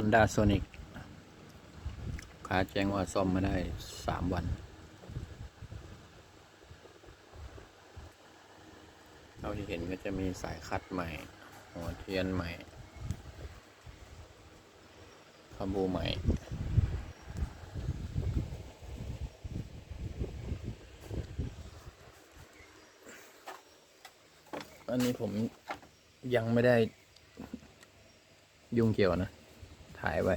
Honda Sonic ค้าแจ้งว่าซ่อมมาได้สามวัน เราที่เห็นก็จะมีสายคัดใหม่ หัวเทียนใหม่คาบูใหม่อันนี้ผมยังไม่ได้ยุ่งเกี่ยวนะ ถ่ายไว้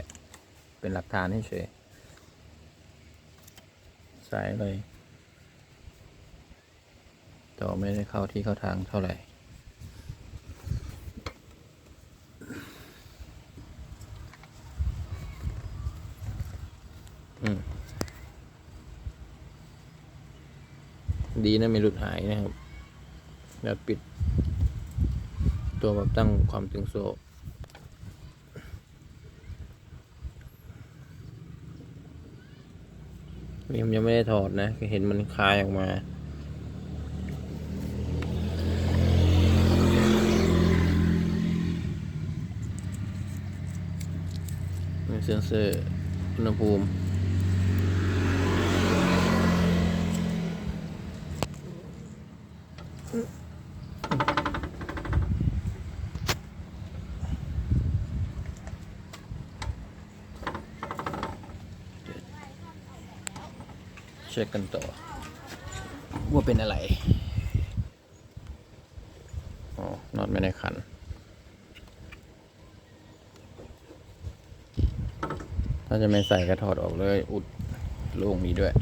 เป็นหลักฐานให้เฉยสายเลยต่อไม่ได้เข้าที่เข้าทางเท่าไหร่ดีนะไม่หลุดหายนะครับ แล้วปิดตัวแบบตั้งความตึงโซ่ นี่ผมยังไม่ได้ถอดนะเห็นมันคลายออกมา เซ็นเซอร์อุณหภูมิ เช็คกันต่อ ว่าเป็นอะไร อ๋อ น็อตไม่ได้ขัน ถ้าจะไม่ใส่ก็ถอดออกเลย อุดลูกนี้ด้วย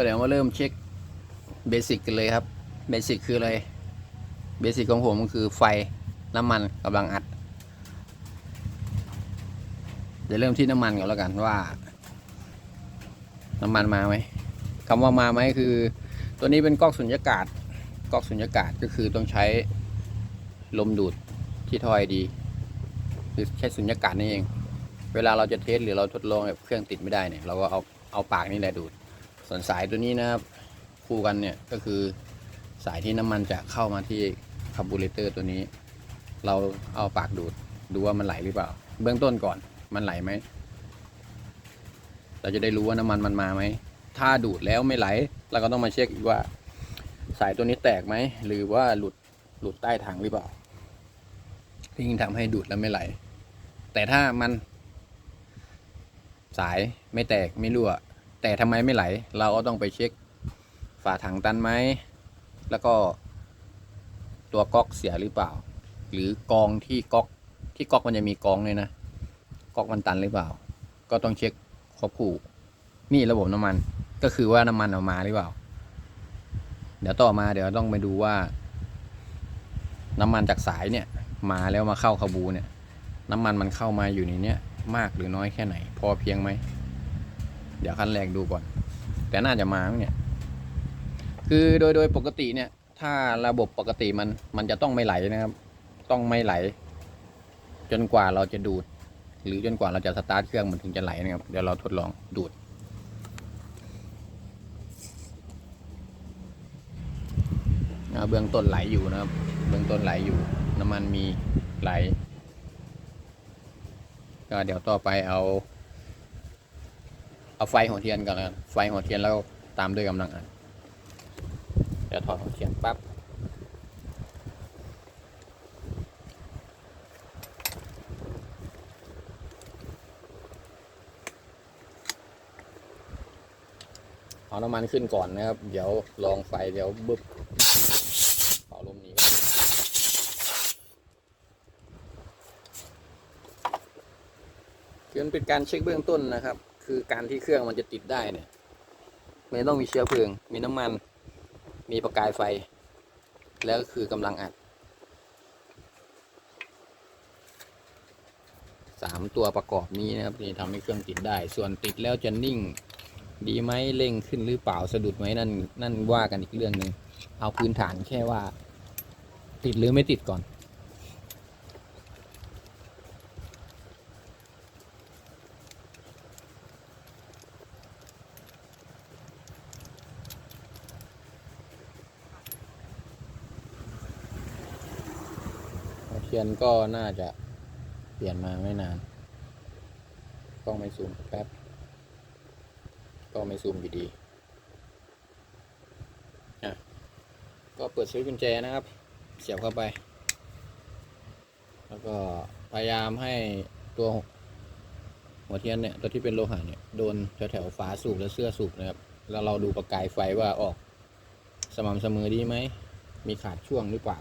ก็เดี๋ยวมาเริ่มเช็คเบสิกกันเลยครับ เบสิกคืออะไร เบสิกของผมก็คือไฟน้ำมันกำลังอัด เดี๋ยวเริ่มที่น้ำมันก่อนแล้วกันว่า น้ำมันมาไหมคำว่ามาไหมคือ ตัวนี้เป็นก๊อกสุญญากาศก๊อกสุญญากาศก็คือต้องใช้ลมดูดที่ทอยดีคือใช้สุญญากาศนี่เอง เวลาเราจะเทสหรือเราทดลองแบบเครื่องติดไม่ได้เนี่ยเราก็เอาเอาปากนี่แหละดูด ส่วนสายตัวนี้นะครับคู่กันเนี่ยก็คือสายที่น้ำมันจะเข้ามาที่คาร์บูเรเตอร์ตัวนี้ เราเอาปากดูดดูว่ามันไหลหรือเปล่า เบื้องต้นก่อนมันไหลไหมเราจะได้รู้ว่าน้ำมันมันมาไหมถ้าดูดแล้วไม่ไหลเราก็ต้องมาเช็คอีกว่า สายตัวนี้แตกไหมหรือว่าหลุดหลุดใต้ถังหรือเปล่าที่ยิ่งทำให้ดูดแล้วไม่ไหล แต่ถ้ามัน สายไม่แตกไม่รั่ว แต่ทำไมไม่ไหล เราก็ต้องไปเช็คฝาถังตันไหม แล้วก็ตัวก๊อกเสียหรือเปล่า หรือกองที่ก๊อกที่ก๊อกมันจะมีกองเลยนะก๊อกมันตันหรือเปล่า ก็ต้องเช็คควบคู่นี่ระบบน้ำมันก็คือว่าน้ำมันออกมาหรือเปล่า เดี๋ยวต่อมาเดี๋ยวต้องไปดูว่า น้ำมันจากสายเนี่ย มาแล้วมาเข้าคาบูเนี่ย น้ำมันมันเข้ามาอยู่ในเนี้ยมากหรือน้อยแค่ไหน พอเพียงไหม เดี๋ยวขั้นแรกดูก่อน แต่น่าจะมาเนี่ย คือโดยโดยปกติเนี่ย ถ้าระบบปกติมันมันจะต้องไม่ไหลนะครับ ต้องไม่ไหล จนกว่าเราจะดูด หรือจนกว่าเราจะสตาร์ทเครื่องมันถึงจะไหลนะครับ เดี๋ยวเราทดลองดูดเบื้องต้นไหลอยู่นะครับ เบื้องต้นไหลอยู่ น้ำมันมีไหล ก็เดี๋ยวต่อไปเอา เอาไฟหัวเทียนก่อนแล้วกันไฟหัวเทียนแล้วตามด้วยกำลังอัดเดี๋ยวถอดหัวเทียนปั๊บเอาน้ำมันขึ้นก่อนนะครับ เดี๋ยวลองไฟเดี๋ยวบึ๊บเอาลมนี้ก่อนคือมันเป็นการเช็คเบื้องต้นนะครับ คือการที่เครื่องมันจะติดได้เนี่ยมันต้องมีเชื้อเพลิง มีน้ำมัน มีประกายไฟ แล้วก็คือกำลังอัดสามตัวประกอบนี้นะครับที่ทำให้เครื่องติดได้ ส่วนติดแล้วจะนิ่ง ดีไหมเร่งขึ้นหรือเปล่าสะดุดไหมนั่นนั่นว่ากันอีกเรื่องหนึ่งเอาพื้นฐานแค่ว่า ติดหรือไม่ติดก่อน ที ยนก็น่าจะเปลี่ยนมาไม่นาน กล้องไม่ซูมแป๊บก็ไม่ซูมอยู่ดีอะก็เปิดสวิตช์กุญแจนะครับ เสียบเข้าไป แล้วก็พยายามให้ตัวหัวเทียนเนี่ย ตัวที่เป็นโลหะเนี่ย โดนแถวๆฝาสูบและเสื้อสูบนะครับ แล้วเราดูประกายไฟว่าออก สม่ำเสมอดีไหม มีขาดช่วงหรือเปล่า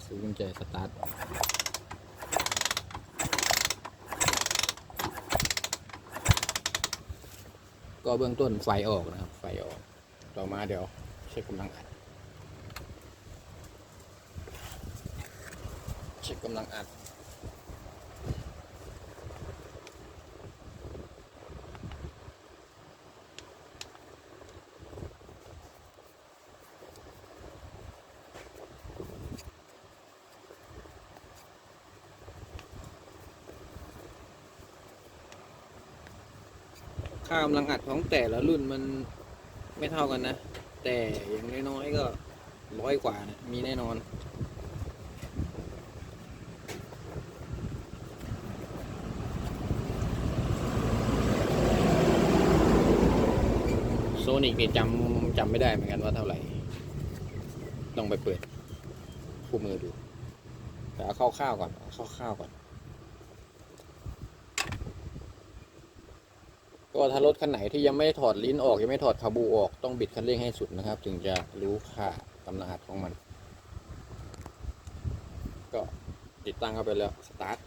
เปิดสวิตช์กุญแจสตาร์ทก็เบื้องต้นไฟออกนะครับ ไฟออก ต่อมาเดี๋ยวเช็คกำลังอัด เช็คกำลังอัด ค่ากำลังอัดของแต่ละรุ่นมันไม่เท่ากันนะ แต่อย่างน้อยๆก็ร้อยกว่านะมีแน่นอนโซนิกนี่จำจำไม่ได้เหมือนกันว่าเท่าไหร่ต้องไปเปิดคู่มือดูแต่เอาคร่าวๆก่อนเอาคร่าวๆก่อน ก็ถ้ารถคันไหนที่ยังไม่ถอดลิ้นออกยังไม่ถอดคาบูออกต้องบิดคันเร่งให้สุดนะครับ ถึงจะรู้ค่าตำรหัสของมัน ก็ติดตั้งเข้าไปแล้วสตาร์ท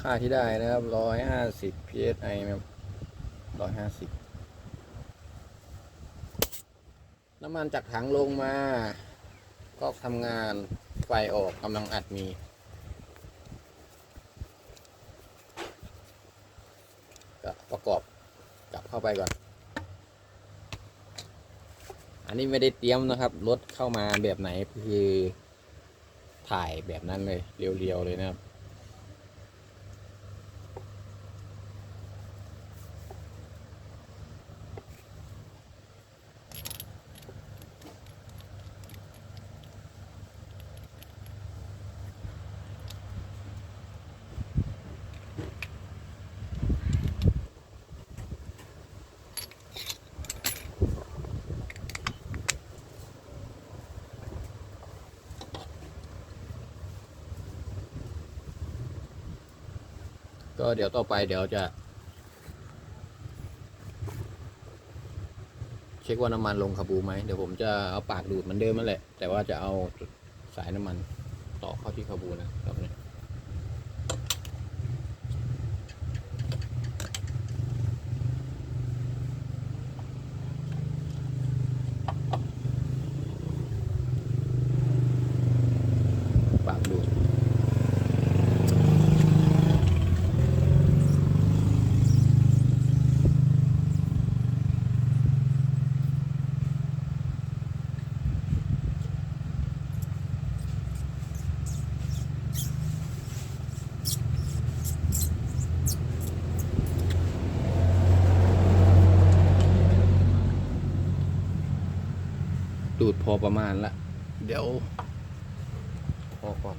ค่าที่ได้นะครับ 150 psi ครับ150 น้ำมันจากถังลงมา ก็ทำงานไฟออกกำลังอัดมี ก็ประกอบกลับเข้าไปก่อน อันนี้ไม่ได้เตรียมนะครับ รถเข้ามาแบบไหนคือถ่ายแบบนั้นเลย เรียวๆเลยนะครับ ก็เดี๋ยวต่อไปเดี๋ยวจะ เช็คว่าน้ำมันลงคาบูไหมเดี๋ยวผมจะเอาปากดูดเหมือนเดิมนั่นแหละ แต่ว่าจะเอาสายน้ำมันต่อเข้าที่คาบูนะครับเนี่ยปากดูดูดพอประมาณละ เดี๋ยว พอก่อน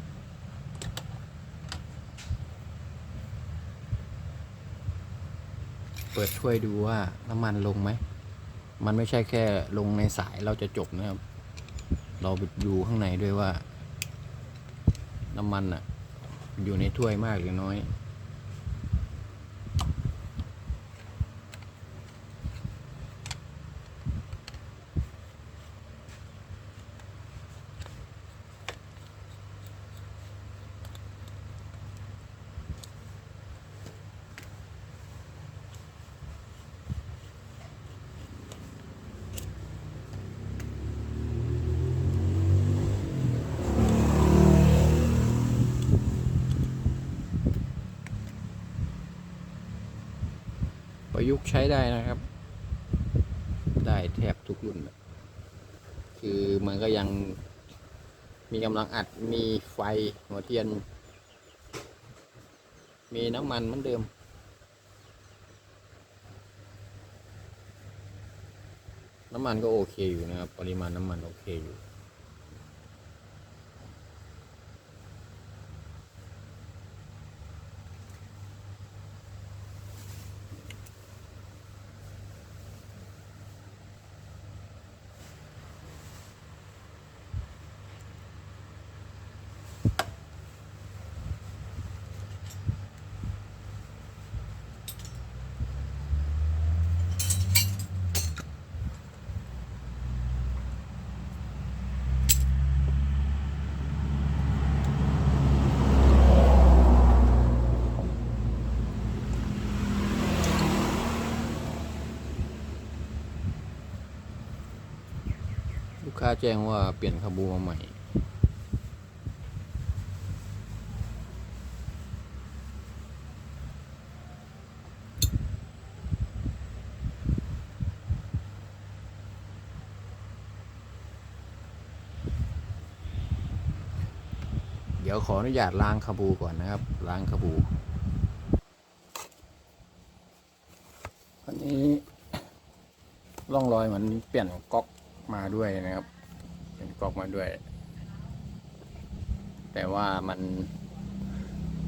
เปิดถ้วยดูว่าน้ำมันลงไหม มันไม่ใช่แค่ลงในสายเราจะจบนะครับ เราไปดูข้างในด้วยว่า น้ำมันอะอยู่ในถ้วยมากหรือน้อย ประยุกต์ใช้ได้นะครับ ได้แทบทุกรุ่น คือมันก็ยังมีกำลังอัดมีไฟหัวเทียน มีน้ำมันเหมือนเดิม น้ำมันก็โอเคอยู่นะครับ ปริมาณน้ำมันโอเคอยู่ ลูกค้าแจ้งว่าเปลี่ยนคาบูมาใหม่ เดี๋ยวขออนุญาตล้างคาบูก่อนนะครับ ล้างคาบูอันนี้ร่องรอยเหมือนเปลี่ยนก๊อก มาด้วยนะครับ เปลี่ยนก๊อกมาด้วย แต่ว่ามัน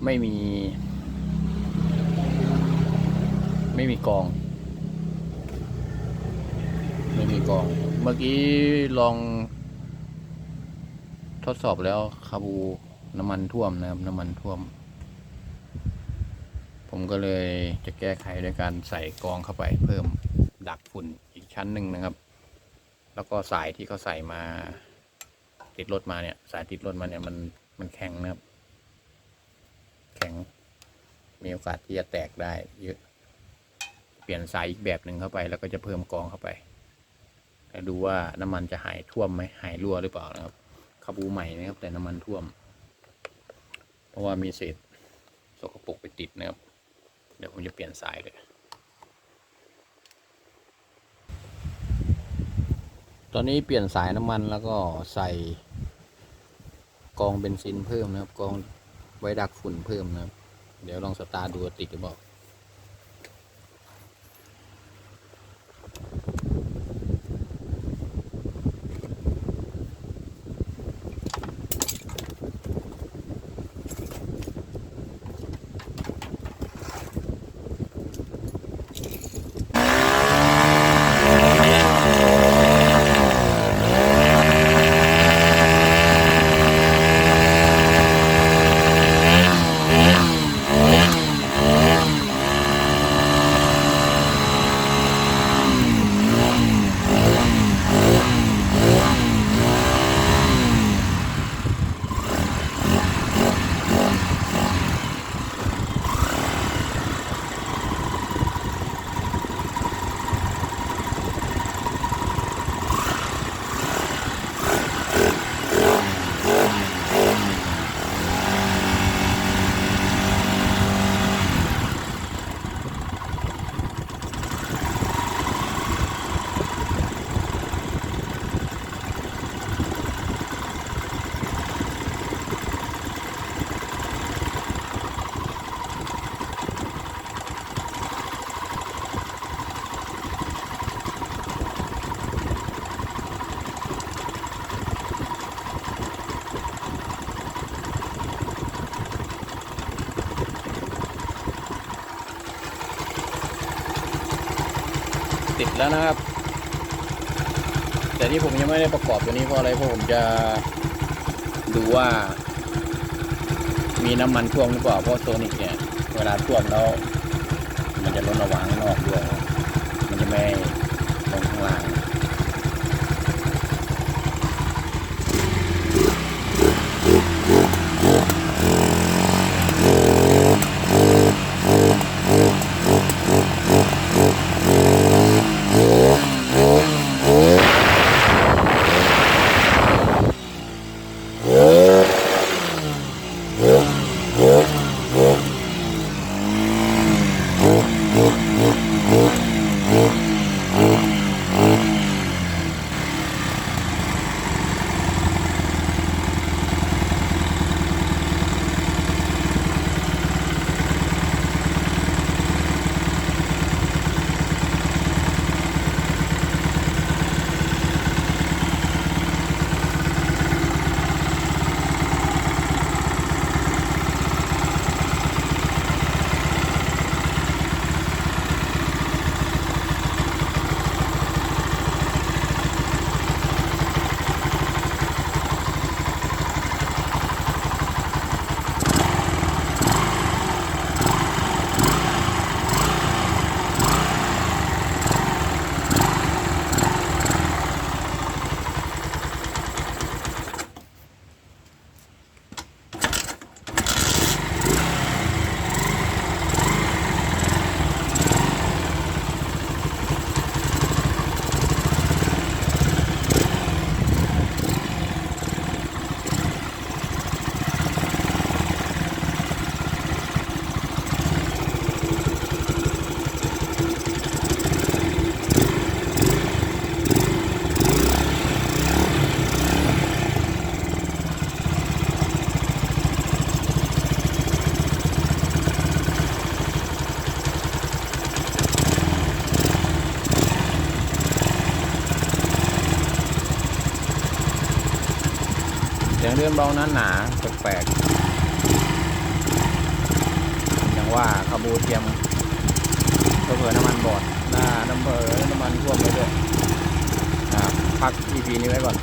ไม่มี ไม่มีกอง ไม่มีกอง เมื่อกี้ลอง ทดสอบแล้วคาบูน้ำมันท่วมนะครับ น้ำมันท่วม ผมก็เลยจะแก้ไขด้วยการใส่กองเข้าไปเพิ่มดักฝุ่นอีกชั้นหนึ่งนะครับ แล้วก็สายที่เขาใส่มา ติดรถมาเนี่ย สายติดรถมาเนี่ยมันมันแข็งนะครับ แข็ง มีโอกาสที่จะแตกได้เยอะ เปลี่ยนสายอีกแบบหนึ่งเข้าไป แล้วก็จะเพิ่มกองเข้าไปแล้วดูว่าน้ำมันจะหายท่วมไหมหายรั่วหรือเปล่านะครับคาบูใหม่นะครับ แต่น้ำมันท่วม เพราะว่ามีเศษสกปรกไปติดนะครับ เดี๋ยวผมจะเปลี่ยนสายเลย ตอนนี้เปลี่ยนสายน้ำมันแล้วก็ใส่กองเบนซินเพิ่มนะครับ กองไว้ดักฝุ่นเพิ่มนะครับ เดี๋ยวลองสตาร์ดูติดหรือเปล่า ติดแล้วนะครับ แต่ที่ผมยังไม่ได้ประกอบตัวนี้เพราะอะไรเพราะผมจะดูว่า มีน้ำมันท่วมหรือเปล่าเพราะโซนิกเนี่ย เวลาท่วมแล้วมันจะล้นระวางข้างนอกด้วยมันจะไม่ลงข้างล่าง ลื่อนเบาหนาหนาแปลกๆอย่างว่าขาบูเทียมเผื่อน้ำมันบอดหน้าน้ำเบอร์น้ำมันท่วมไปด้วยครับพัก EP นี้ไว้ก่อน